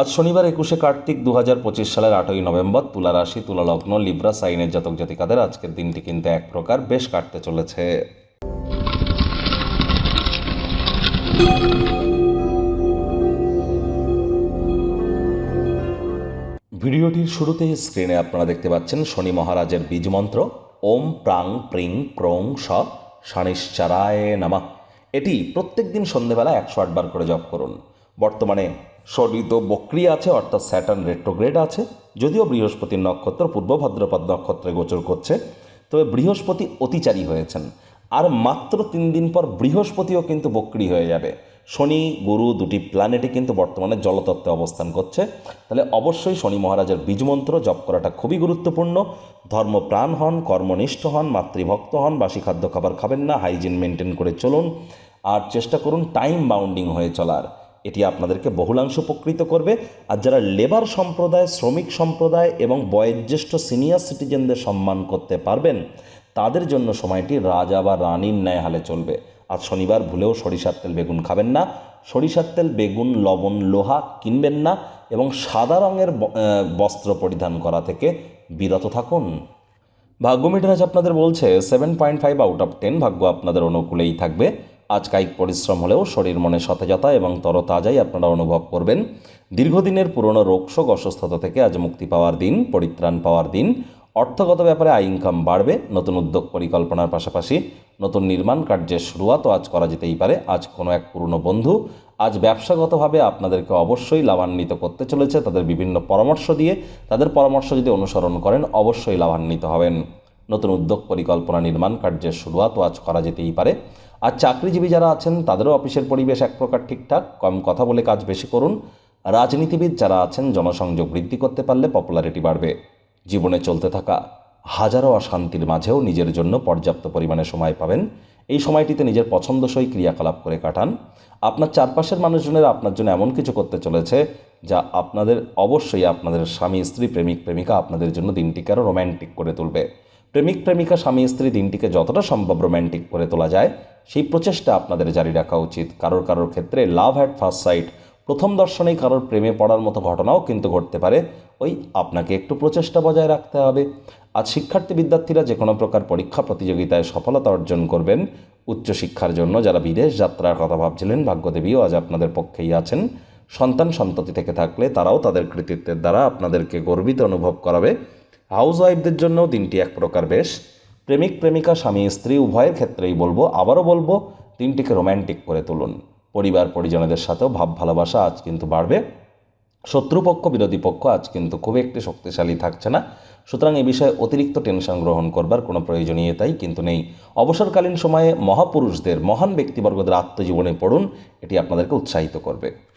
আজ শনিবার একুশে কার্তিক দু হাজার পঁচিশ সালের আটই নভেম্বর, তুলা রাশি, তুলা লগ্ন, লিব্রা, সাইনের জাতক জাতিকাদের আজকের দিনটি কিন্তু এক প্রকার বেশ কাটতে চলেছে। ভিডিওটির শুরুতেই স্ক্রিনে আপনারা দেখতে পাচ্ছেন শনি মহারাজের বীজ মন্ত্র, ওম প্রাং প্রিং ক্রোং স শানিশ্চারায় নামা। এটি প্রত্যেক দিন সন্ধেবেলা একশো আটবার করে জপ করুন। বর্তমানে শনি তো বক্রি আছে, অর্থাৎ স্যাটার্ন রেট্রোগ্রেড আছে। যদিও বৃহস্পতির নক্ষত্র পূর্ব ভাদ্রপদ নক্ষত্রে গোচর করছে, তবে বৃহস্পতি অতিচারী হয়েছেন। আর মাত্র তিন দিন পর বৃহস্পতিও কিন্তু বক্রি হয়ে যাবে। শনি, গুরু দুটি প্ল্যানেটে কিন্তু বর্তমানে জলতত্ত্বে অবস্থান করছে। তাহলে অবশ্যই শনি মহারাজের বীজমন্ত্র জপ করাটা খুবই গুরুত্বপূর্ণ। ধর্মপ্রাণ হন, কর্মনিষ্ঠ হন, মাতৃভক্ত হন, বাসি খাদ্য খাবার খাবেন না হাইজিন মেনটেন করে চলুন। আর চেষ্টা করুন টাইম বাউন্ডিং হয়ে চলার। এটি আপনাদেরকে বহুলাংশ উপকৃত করবে। আর যারা লেবার সম্প্রদায়, শ্রমিক সম্প্রদায় এবং বয়োজ্যেষ্ঠ সিনিয়র সিটিজেনদের সম্মান করতে পারবেন, তাদের জন্য সময়টি রাজা বা রানীর ন্যায় হালে চলবে। আর শনিবার ভুলেও সরিষার তেল বেগুন খাবেন না। সরিষার তেল, বেগুন, লবণ, লোহা কিনবেন না এবং সাদা রঙের বস্ত্র পরিধান করা থেকে বিরত থাকুন। ভাগ্য মিটারাজ আপনাদের বলছে seven point five out of ten ভাগ্য আপনাদের অনুকূলেই থাকবে। আজ কায়িক পরিশ্রম হলেও শরীর মনে সতেজতা এবং তরতাজাই আপনারা অনুভব করবেন। দীর্ঘদিনের পুরনো রোগশোক অসুস্থতা থেকে আজ মুক্তি পাওয়ার দিন, পরিত্রাণ পাওয়ার দিন। অর্থগত ব্যাপারে আয় ইনকাম বাড়বে, নতুন উদ্যোগ পরিকল্পনার পাশাপাশি নতুন নির্মাণ কার্যের শুরুয়াতও আজ করা যেতেই পারে। আজ কোনো এক পুরনো বন্ধু, আজ ব্যবসাগতভাবে আপনাদেরকে অবশ্যই লাভান্বিত করতে চলেছে। তাদের বিভিন্ন পরামর্শ দিয়ে তাদের পরামর্শ যদি অনুসরণ করেন, অবশ্যই লাভান্বিত হবেন। নতুন উদ্যোগ পরিকল্পনা নির্মাণ কার্যের শুরুয়াতও আজ করা যেতেই পারে। আর চাকরিজীবী যারা আছেন, তাদেরও অফিসের পরিবেশ এক প্রকার ঠিকঠাক। কম কথা বলে কাজ বেশি করুন। রাজনীতিবিদ যারা আছেন, জনসংযোগ বৃদ্ধি করতে পারলে পপুলারিটি বাড়বে। জীবনে চলতে থাকা হাজারো অশান্তির মাঝেও নিজের জন্য পর্যাপ্ত পরিমাণে সময় পাবেন। এই সময়টিতে নিজের পছন্দসই ক্রিয়াকলাপ করে কাটান। আপনার চারপাশের মানুষজনের আপনার জন্য এমন কিছু করতে চলেছে, যা আপনাদের অবশ্যই আপনাদের স্বামী, স্ত্রী, প্রেমিক, প্রেমিকা আপনাদের জন্য দিনটিকে আরও রোম্যান্টিক করে তুলবে। প্রেমিক, প্রেমিকা, স্বামী, স্ত্রী দিনটিকে যতটা সম্ভব রোম্যান্টিক করে তোলা যায়, সেই প্রচেষ্টা আপনাদের জারি রাখা উচিত। কারোর কারোর ক্ষেত্রে লাভ অ্যাট ফার্স্ট সাইট প্রথম দর্শনেই কারোর প্রেমে পড়ার মতো ঘটনাও কিন্তু ঘটতে পারে। ওই আপনাকে একটু প্রচেষ্টা বজায় রাখতে হবে। আজ শিক্ষার্থী বিদ্যার্থীরা যে কোনো প্রকার পরীক্ষা প্রতিযোগিতায় সফলতা অর্জন করবেন। উচ্চশিক্ষার জন্য যারা বিদেশ যাত্রার কথা ভাবছিলেন, ভাগ্যদেবীও আজ আপনাদের পক্ষেই আছেন। সন্তান সন্ততি থেকে থাকলে তারাও তাদের কৃতিত্বের দ্বারা আপনাদেরকে গর্বিত অনুভব করাবে। হাউস ওয়াইফদের জন্যও দিনটি এক প্রকার বেশ। প্রেমিক, প্রেমিকা, স্বামী, স্ত্রী, উভয়ের ক্ষেত্রেই বলব, আবারও বলব দিনটিকে রোম্যান্টিক করে তুলুন। পরিবার, পরিজনদের সাথেও ভাব, ভালোবাসা আজ কিন্তু বাড়বে। শত্রুপক্ষ, বিরোধী পক্ষ আজ কিন্তু খুব একটি শক্তিশালী থাকছে না। সুতরাং এই বিষয়ে অতিরিক্ত টেনশন গ্রহণ করবার কোনো প্রয়োজনীয়তাই কিন্তু নেই। অবসরকালীন সময়ে মহাপুরুষদের, মহান ব্যক্তিবর্গদের আত্মজীবনে পড়ুন, এটি আপনাদেরকে উৎসাহিত করবে।